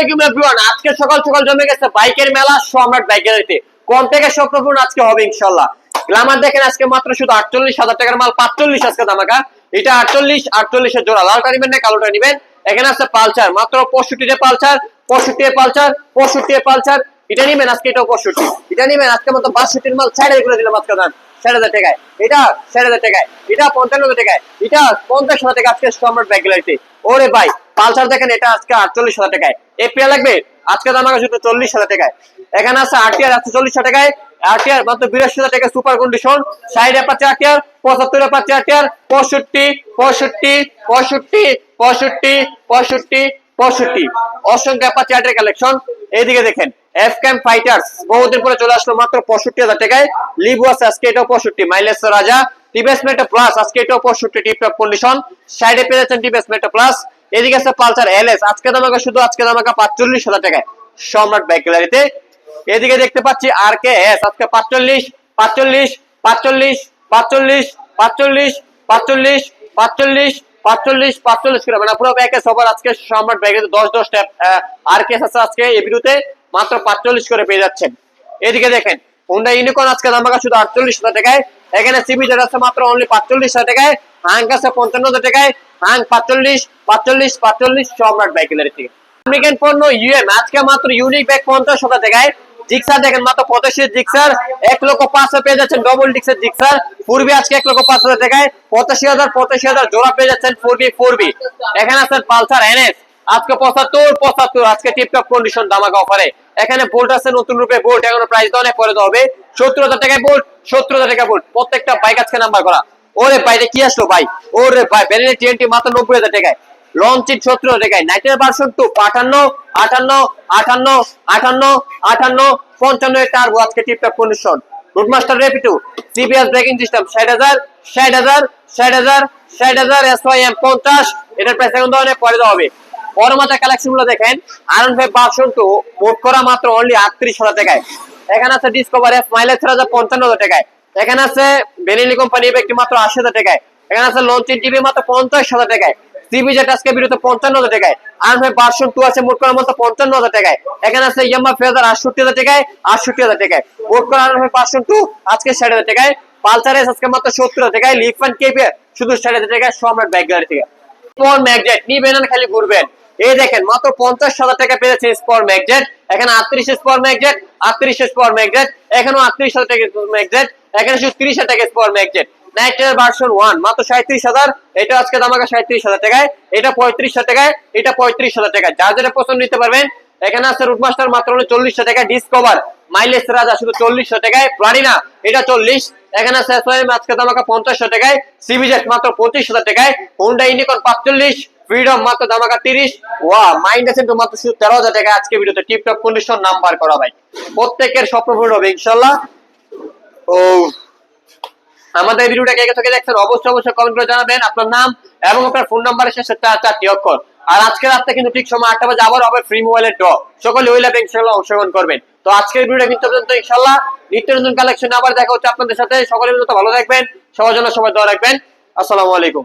আলাইকুম আজকে সকাল সকাল জমে গেছে বাইকের মেলা সম্রাট বাইক গ্যালারিতে কোন থেকে আজকে হবে ইনশাল্লাহ গ্লামার দেখেন, আজকে মাত্র শুধু আটচল্লিশ হাজার টাকার মাল, পাঁচচল্লিশ আজকে দামাকা এটা আটচল্লিশ, আটচল্লিশের জোড়া। লালটা নিবেন না, কালোটা নিবেন। এখানে আছে পালচার মাত্র পঁয়ষট্টিতে পালচার পঁয়ষট্টি পালচার পঁয়ষট্টি পালচার এটা নিবেন, আজকে এটাও পঁয়ষট্টি। এটা নিবেন, আজকে মতো বাষট্টির মাল ষাট করে দিলাম আজকে দাম ষাট হাজার টাকায়। এটা ষাট হাজার টাকায়। এটা পঞ্চান্ন হাজার টাকায়। এটা পঞ্চাশ হাজার টাকা আজকে সম্রাট বাইক গ্যালারিতে ওরে ভাই পালসার দেখেন, এটা আজকে আটচল্লিশ হাজার টাকায়। এপিয়া লাগবে, আজকে দাম আছে চল্লিশ হাজার টাকায়। এখানে আছে আরটিআর আছে চল্লিশ হাজার টাকায়। আরটিআর মাত্র বিরাশি হাজার টাকা সুপার কন্ডিশন সাইডে পাচ্ছে আরটিআর পঁচাত্তরে পাচ্ছে আরটিআর পঁয়ষট্টি পঁয়ষট্টি পঁয়ষট্টি পঁয়ষট্টি পঁয়ষট্টি পঁয়ষট্টি। অসংখ্য পাচ্ছে আটের কালেকশন এইদিকে দেখেন এফ ক্যাম ফাইটার্স বহুদিন পরে চলে আসলো মাত্র পঁয়ষট্টি হাজার টাকায়। লিবু আছে, আজকে এটাও পঁয়ষট্টি। মাইলেজ রাজা। টিভিএস মেটা প্লাস আজকে এটাও পঁয়ষট্টি টিপটপ কন্ডিশন সাইডে পেয়ে যাচ্ছেন টিভিএস মেটা প্লাস এদিকে আছে পালসার এলএস। আজকে দামাকা শুধু আজকে দামাকা পাঁচচল্লিশ হাজার টাকায় সম্রাট বাইক গ্যালারিতে। এদিকে দেখতে পাচ্ছি আর কে এস। আজকে পাঁচচল্লিশ পাঁচচল্লিশ পাঁচচল্লিশ পাঁচচল্লিশ পাঁচচল্লিশ পাঁচচল্লিশ পাঁচচল্লিশ পাঁচচল্লিশ পাঁচচল্লিশ করে। মানে পুরো ব্যাগে সবার আজকে সম্রাট ব্যাগে দশ দশ ট্যাপ আর কেস আছে আজকে এই বিরুতে মাত্র পাঁচচল্লিশ করে পেয়ে যাচ্ছেন। এদিকে দেখেন হুন্ডা ইউনিকর্ন আজকে দাম শুধু আটচল্লিশ হাজার টাকায় এখানে সিবি যেটা আছে মাত্র অনলি পাঁচচল্লিশ হাজার টাকায় হাঙ্ক আছে পঞ্চান্ন হাজার টাকায় হাঙ্ক পাঁচচল্লিশ পাঁচচল্লিশ পাঁচচল্লিশ সম্রাট বাইকের থেকে। আমেরিকান পণ্য ইউএম আজকে মাত্র ইউনিক ব্যাগ পঞ্চাশ হাজার টাকায়। জিক্সার দেখেন, মাত্র পঁচাশি জিক্সার এক লক্ষ পাঁচশো পেয়ে যাচ্ছেন ডবল ডিক্সের জিক্সার পূর্বে আজকে এক লক্ষ পাঁচ হাজার টাকায়। পঁচাশি হাজার পঁচাশি হাজার জোড়া পেয়ে যাচ্ছেন ফোর বি ফোর বি এখানে আছেন পালসার এনএস আজকে পঁচাত্তর পঁচাত্তর, আজকে টিপটপ কন্ডিশন দামাকা অফারে এখানে বোল্ট আছে নতুন রূপে বোল্ট এখন প্রাইস অনেক পরে দেওয়া হবে। সত্তর হাজার টাকায় বোল্ট সত্তর প্রত্যেকটা বাইক আজকে নাম্বার করা। ওরে কি আসলো ভাই? ওরে ভাই টিএনটি মাত্র নব্বই হাজার টাকায়। টাকায়। নাইটের টু পঞ্চান্ন আজকে টিপটপ কন্ডিশন রুটমাস্টার রেপিটু সিবিএস ব্রেকিং সিস্টেম ষাট হাজার ষাট হাজার ষাট হাজার ষাট হাজার এস ওয়াই এম পঞ্চাশ, এটার প্রাইস এখন অনেক পরে দেওয়া হবে। বড় মাথা কালেকশনগুলো দেখেন আরন ফাইভ ভার্সন টু মোট করা মাত্র অনলি আটত্রিশ হাজার টাকায়। এখানে আছে ডিসকভার এফ মাইলেজ ছয় হাজার পঞ্চান্ন হাজার টাকায়। এখানে আছে বেনিলি কোম্পানি একটি মাত্র আশি হাজার টাকায়। এখানে আছে লঞ্চিন টিভি মাত্র পঞ্চাশ হাজার টাকায়। সিবি যেটা আজকে বিরুদ্ধে পঞ্চান্ন হাজার টাকায়। আর ভাই ভার্সন টু আছে, মোট করার মতো পঞ্চান্ন হাজার টাকায়। এখানে আছে ইয়ামা ফেজার আটষট্টি হাজার টাকায়, আটষট্টি হাজার টাকায়। মোট করা আর ভাই ভার্সন টু আজকে ষাট হাজার টাকায়। পালসার এস আজকে মাত্র সত্তর হাজার টাকায়। লিফান কেপে শুধু ষাট হাজার টাকায় সম্রাট ব্যাগ গাড়ি থেকে। স্পর ম্যাগজেট নিবেন খালি ঘুরবেন। এই দেখেন, মাত্র পঞ্চাশ হাজার টাকা পেয়েছে স্পর ম্যাগজেট এখানে আটত্রিশ স্পর ম্যাগজেট আটত্রিশ স্পর ম্যাগজেট এখানেও আটত্রিশ হাজার টাকা ম্যাগজেট এখানে শুধু তিরিশ হাজার টাকা স্পর ম্যাগজেট পছন্দ নিতে পারবেন, এখানে আছে মাত্র চল্লিশ হাজার টাকা ডিসকভার মাইলেজ রাজা শুধু চল্লিশ এটা চল্লিশ। এখানে দাম পঞ্চাশ টাকায়। সিবিজেট মাত্র পঁচিশ হাজার টাকায়। হোন্ডা ইউনিকর্ন পাঁচচল্লিশ। ফ্রিডম মাত্র দামাকা তিরিশ। ওয়া মাইন্ড আছে তো মাত্র শুধু তেরো হাজার টাকা। আজকে ভিডিওতে টিপটপ কন্ডিশন নাম্বার করা ভাই। প্রত্যেকের স্বপ্ন পূরণ হবে, ইনশাল্লাহ। ও, আমাদের ভিডিওটা কে থেকে দেখছেন, অবশ্যই অবশ্যই কমেন্ট করে জানাবেন আপনার নাম এবং আপনার ফোন নাম্বারের শেষে চার চারটি অক্ষর। আর আজকে রাতে কিন্তু ঠিক সময় আটটা বাজে আবার হবে ফ্রি মোবাইলের ড্র সকলে ওই ল্যাবে ইনশাল্লাহ অংশগ্রহণ করবেন। তো আজকের ভিডিওটা কিন্তু পর্যন্ত ইনশাল্লাহ নিত্য নতুন কালেকশন আবার দেখা হচ্ছে আপনাদের সাথে। সকলের মতো ভালো থাকবেন। সবার জন্য সবাই দোয়া রাখবেন। আসসালামু আলাইকুম।